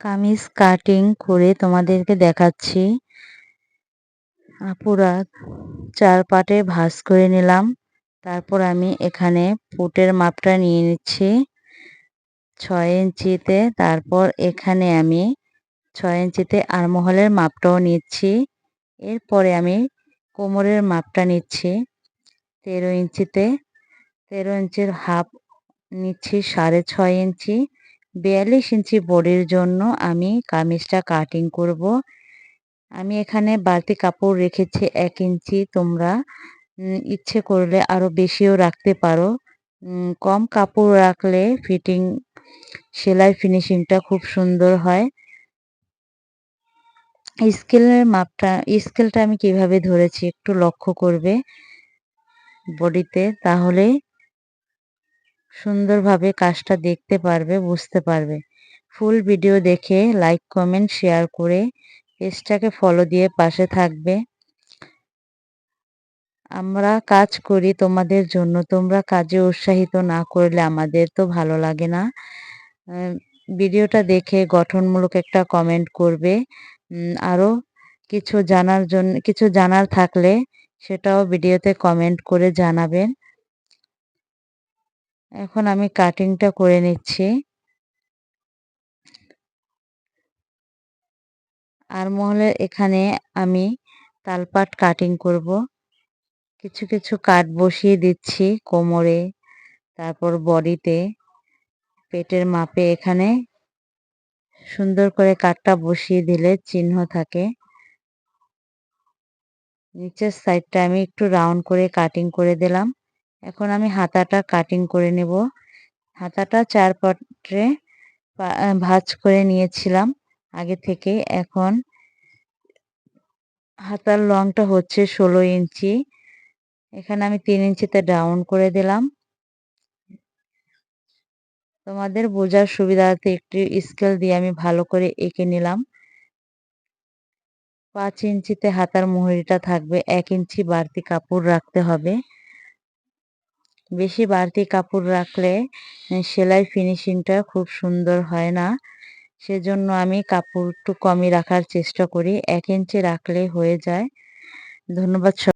Kameez cutting করে তোমাদেরকে দেখাচ্ছি। আপুরা চার পাটে ভাঁজ করে নিলাম। তারপর আমি এখানে পুটের মাপটা নিয়ে নিচ্ছি। ছয় ইঞ্চিতে, তারপর এখানে আমি ছয় ইঞ্চিতে আরমহলের মাপটাও নিচ্ছি। এরপরে আমি কোমরের মাপটা নিচ্ছি। তেরো ইঞ্চিতে, তেরো ইঞ্চির হাফ নিচ্ছি সাড়ে ছয় ইঞ্চি। বিয়াল্লিশ ইঞ্চি বডির জন্য আমি কামিজটা কাটিং করব। আমি এখানে বাড়তি কাপড় রেখেছি এক ইঞ্চি, তোমরা ইচ্ছে করলে আরও বেশিও রাখতে পারো। কম কাপড় রাখলে ফিটিং সেলাই ফিনিশিংটা খুব সুন্দর হয়। স্কেলের মাপটা, স্কেলটা আমি কীভাবে ধরেছি একটু লক্ষ্য করবে বডিতে, তাহলে সুন্দরভাবে কাজটা দেখতে পারবে, বুঝতে পারবে। ফুল ভিডিও দেখে লাইক, কমেন্ট, শেয়ার করে পেজটাকে ফলো দিয়ে পাশে থাকবে। আমরা কাজ করি তোমাদের জন্য, তোমরা কাজে উৎসাহিত না করলে আমাদের তো ভালো লাগে না। ভিডিওটা দেখে গঠনমূলক একটা কমেন্ট করবে। আরও কিছু জানার জন্য কিছু জানার থাকলে সেটাও ভিডিওতে কমেন্ট করে জানাবেন। এখন আমি কাটিংটা করে নিচ্ছি। আর মহলে এখানে আমি তালপাট কাটিং করব। কিছু কিছু কাট বসিয়ে দিচ্ছি কোমরে, তারপর বডিতে। পেটের মাপে এখানে সুন্দর করে কাটটা বসিয়ে দিলে চিহ্ন থাকে। নিচের সাইডটা আমি একটু রাউন্ড করে কাটিং করে দিলাম। এখন আমি হাতাটা কাটিং করে নেব। হাতাটা চার পটে ভাজ করে নিয়েছিলাম। আগে থেকে এখন হাতার লংটা হচ্ছে ষোলো ইঞ্চি। এখানে আমি তিন ইঞ্চিতে ডাউন করে দিলাম। তোমাদের বোঝার সুবিধার্থে একটি স্কেল দিয়ে আমি ভালো করে এঁকে নিলাম। পাঁচ ইঞ্চিতে হাতার মুহুরিটা থাকবে, এক ইঞ্চি বাড়তি কাপড় রাখতে হবে। বেশি বাড়তি কাপড় রাখলে সেলাই ফিনিশিংটা খুব সুন্দর হয় না। সেজন্য আমি কাপড় একটু কমই রাখার চেষ্টা করি, এক ইঞ্চি রাখলে হয়ে যায়। ধন্যবাদ